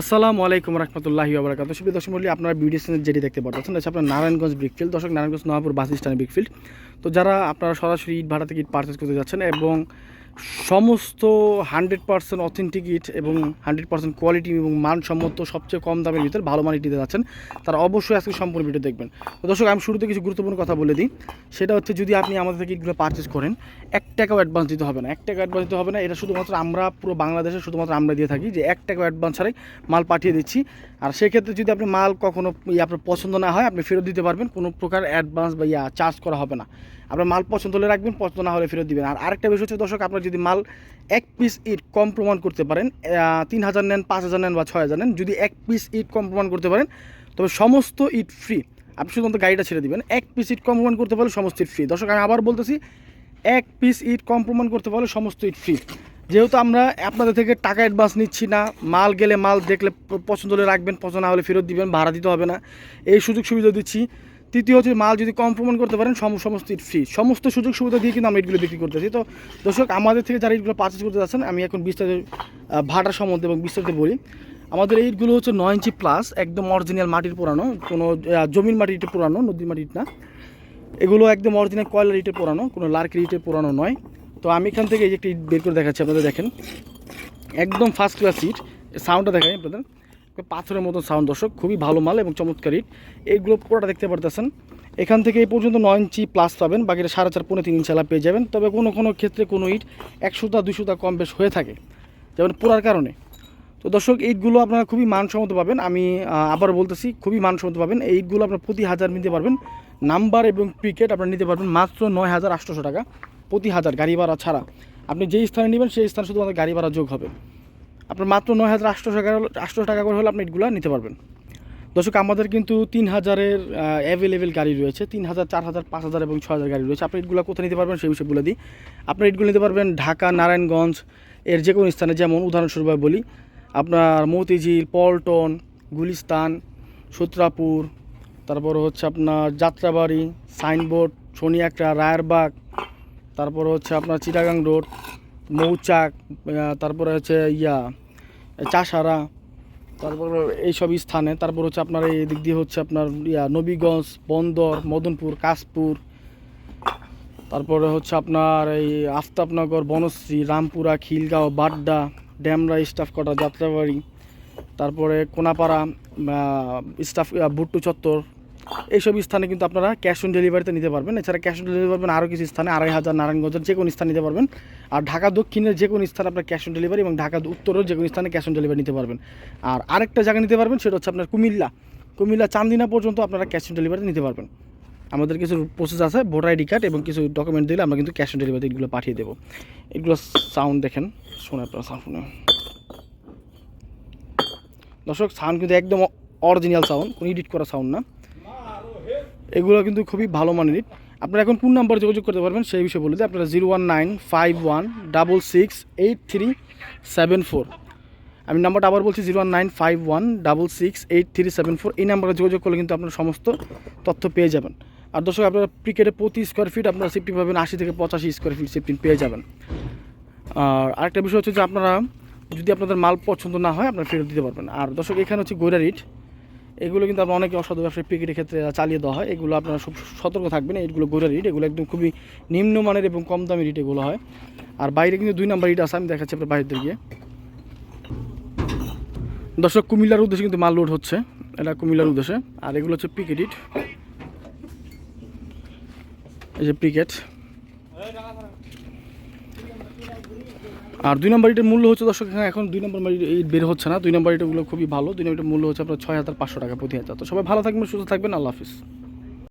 আসসালামু আলাইকুম রহমতুল্লাহি আবরাকাত সুবিধা দর্শক মন্ডলী আপনারা বিউটি সেন্টার যেটি দেখতে পাচ্ছেন আছে আপনার নারায়ণগঞ্জ ব্রিকফিল্ড দর্শক, Narayanganj Nahapur bus stand brickfield তো যারা আপনারা সরাসরি ইট ভাড়া থেকে ইট পারচেস করতে যাচ্ছেন এবং সমস্ত হান্ড্রেড পার্সেন্ট অথেন্টিক ইট এবং হান্ড্রেড পার্সেন্ট কোয়ালিটি এবং মানসম্মত সবচেয়ে কম দামের ভিতরে ভালো মান ইট নিতে যাচ্ছেন, তারা অবশ্যই আজকে সম্পূর্ণ ভিডিও দেখবেন। তো দর্শক, আমি শুরুতে কিছু গুরুত্বপূর্ণ কথা বলে দিই। সেটা হচ্ছে যদি আপনি আমাদের থেকে ইটগুলো পারচেস করেন, এক টাকাও অ্যাডভান্স দিতে হবে না। এক টাকা অ্যাডভান্স দিতে হবে না। এটা শুধুমাত্র আমরা পুরো বাংলাদেশে শুধুমাত্র আমরা দিয়ে থাকি যে এক টাকা অ্যাডভান্স ছাড়াই মাল পাঠিয়ে দিচ্ছি। আর সেক্ষেত্রে যদি আপনি মাল কখনো ইয়ে আপনার পছন্দ না হয়, আপনি ফেরত দিতে পারবেন। কোনো প্রকার অ্যাডভান্স বা ইয়া চার্জ করা হবে না। আপনার মাল পছন্দ হলে রাখবেন, পছন্দ না হলে ফেরত দিবেন। আর আরেকটা বিষয় হচ্ছে দর্শক, আপনার যদি মাল এক পিস ইট কম প্রমাণ করতে পারেন তিন হাজার নেন, পাঁচ হাজার নেন বা ছয় হাজার নেন, যদি এক পিস ইট কম প্রমাণ করতে পারেন, তবে সমস্ত ইট ফ্রি আপনি শুধু শুধুমাত্র গাড়িটা ছেড়ে দিবেন, এক পিস ইট কম প্রমাণ করতে পারলে সমস্ত ইট ফ্রি দর্শক, আমি আবার বলতেছি, এক পিস ইট কম প্রমাণ করতে পারলে সমস্ত ইট ফ্রি যেহেতু আমরা আপনাদের থেকে টাকা অ্যাডভান্স নিচ্ছি না, মাল গেলে মাল দেখলে পছন্দ হলে রাখবেন, পছন্দ না হলে ফেরত দিবেন, ভাড়া দিতে হবে না। এই সুযোগ সুবিধা দিচ্ছি। তৃতীয় হচ্ছে মাল যদি কম প্রমাণ করতে পারেন, সম- সমস্ত ফ্রি সমস্ত সুযোগ সুবিধা দিয়ে কিন্তু আমরা ইটগুলো বিক্রি করতেছি তো দর্শক, আমাদের থেকে যারা ইটগুলো পারচেস করতে যাচ্ছেন, আমি এখন বিস্তারিত ভাড়ার সম্বন্ধে এবং বিস্তারিত বলি। আমাদের ইটগুলো হচ্ছে নয় ইঞ্চি প্লাস একদম অরিজিনাল মাটির পুরানো। কোনো জমির মাটির ইটে পুরানো, নদীর মাটির না। এগুলো একদম অরিজিনাল কয়লার ইটে পুরানো, কোনো লার্কের ইটে পুরানো নয়। তো আমি এখান থেকে এই যে একটা ইট বের করে দেখাচ্ছি আপনাদের, দেখেন। একদম ফার্স্ট ক্লাস ইট। সাউন্ডটা দেখাই আপনাদের। পাথরের মতো সাউন্ড দর্শক। খুবই ভালো মাল এবং চমৎকার ইট এইগুলো পুরোটা দেখতে পারতেছেন। এখান থেকে এই পর্যন্ত নয় ইঞ্চি প্লাস পাবেন, বাকিটা সাড়ে চার পনেরো তিন ইঞ্চি আলা পেয়ে যাবেন। তবে কোনো কোনো ক্ষেত্রে কোনো ইট একশোটা দুশোটা কম বেশ হয়ে থাকে। যেমন পোড়ার কারণে। তো দর্শক এইটগুলো আপনারা খুবই মানসম্মত পাবেন। আমি আবার বলতেছি, খুবই মানসম্মত পাবেন। এই ইটগুলো আপনার প্রতি হাজার নিতে পারবেন। নাম্বার এবং পিকেট আপনারা নিতে পারবেন মাত্র নয় হাজার আটশোশো টাকা প্রতি হাজার গাড়ি ভাড়া ছাড়া। আপনি যেই স্থানে নেবেন, সেই স্থানে শুধুমাত্র গাড়ি ভাড়া যোগ হবে। আপনার মাত্র নয় হাজার আটশোশো টাকা আটশোশো টাকা করে হলে আপনি ইটগুলো নিতে পারবেন। দর্শক, আমাদের কিন্তু তিন হাজারের অ্যাভেলেবেল গাড়ি রয়েছে। তিন হাজার, চার হাজার, পাঁচ হাজার এবং ছ হাজার গাড়ি রয়েছে। আপনি ইটগুলো কোথায় নিতে পারবেন সেই বিষয়ে বলে দিই। আপনার ইটগুলো নিতে পারবেন ঢাকা, নারায়ণগঞ্জ, এর যে কোনো স্থানে। যেমন উদাহরণস্বরূপ বলি, আপনার মতিঝিল, পল্টন, গুলিস্তান, সূত্রাপুর, তারপর হচ্ছে আপনার যাত্রাবাড়ি, সাইনবোর্ড শনিয়াকড়া রায়েরবাগ, তারপর হচ্ছে আপনার চিটাগাং রোড, মৌচাক তারপরে হচ্ছে ইয়া চাষারা, তারপর এইসব স্থানে, তারপর হচ্ছে আপনার এই দিক দিয়ে হচ্ছে আপনার ইয়া নবীগঞ্জ, বন্দর, মদনপুর, কাশপুর, তারপরে হচ্ছে আপনার এই আফতাবনগর, বনশ্রী, রামপুরা, খিলগাঁও, বাড্ডা ড্যামরা স্টাফ কটা, যাত্রাবাড়ি, তারপরে কোনাপাড়া স্টাফ ভুট্টু চত্বর এইসব স্থানে কিন্তু আপনারা ক্যাশ অন ডেলিভারিতে নিতে পারবেন। এছাড়া ক্যাশ অন ডেলিভারি পারবেন আরও কিছু স্থানে, আড়াই হাজার নারায়ণগঞ্জের যে কোনো স্থানে নিতে পারবেন। আর ঢাকা দক্ষিণের যে কোনো স্থানে আপনার ক্যাশ অন ডেলিভারি এবং ঢাকা উত্তরের যে কোনো স্থানে ক্যাশ অন ডেলিভারি নিতে পারবেন। আর আরেকটা জায়গা নিতে পারবেন, সেটা হচ্ছে আপনার কুমিল্লা। কুমিল্লা চান্দিনা পর্যন্ত আপনারা ক্যাশ অন ডেলিভারি নিতে পারবেন। আমাদের কিছু প্রসেস আছে, ভোটার আইডি কার্ড এবং কিছু ডকুমেন্ট দিলে আমরা কিন্তু ক্যাশ অন ডেলিভারি এগুলো পাঠিয়ে দেবো। এগুলো সাউন্ড দেখেন, শোনে আপনারা সাউন্ড শুনে। দর্শক সাউন্ড কিন্তু একদম অরিজিনাল সাউন্ড কোনো এডিট করা সাউন্ড না। এগুলো কিন্তু খুবই ভালো মানের ইট। আপনারা এখন কোন নাম্বার যোগাযোগ করতে পারবেন সেই বিষয়ে বলে দিই। আপনারা zero one nine five one double six eight three seven four. আমি নাম্বারটা আবার বলছি zero one nine five one double six eight three seven four. এই নাম্বারে যোগাযোগ করলে কিন্তু আপনারা সমস্ত তথ্য পেয়ে যাবেন। আর দর্শক, আপনারা ক্রিকেটে প্রতি স্কোয়ার ফিট আপনারা সেফটি পাবেন আশি থেকে পঁচাশি স্কোয়ার ফিট সেফটি পেয়ে যাবেন। আর আরেকটা বিষয় হচ্ছে যে আপনারা যদি আপনাদের মাল পছন্দ না হয়, আপনারা ফেরত দিতে পারবেন। আর দর্শক, এখানে হচ্ছে গৈরা ইট। এগুলো কিন্তু আপনার অনেকে অসাধু ব্যবসায়ী পিকেটের ক্ষেত্রে চালিয়ে দেওয়া হয়। এগুলো আপনারা সব সতর্ক থাকবেন এইগুলো গোড়ার রিট এগুলো একদম খুবই নিম্নমানের এবং কম দামি রিট এগুলো হয়। আর বাইরে কিন্তু দুই নাম্বার রিট আছে, আমি দেখাচ্ছি আপনার বাইরের গিয়ে। দর্শক, কুমিল্লার উদ্দেশ্যে কিন্তু মাল লোড হচ্ছে, এটা কুমিল্লার উদ্দেশ্যে। আর এগুলো হচ্ছে পিকেট ইট এই যে পিকেট আর দুই নম্বর ইটের মূল্য হচ্ছে দর্শক এখানে এখন দুই নম্বর ইট বের হচ্ছে না। দুই নম্বর ইটগুলো খুবই ভালো। দুই নম্বর মূল্য হচ্ছে আপনার ছয় হাজার পাঁচশো টাকা প্রতি হাজার তো সবাই ভালো থাকবেন, সুস্থ থাকবেন। আল্লাহ হাফিজ।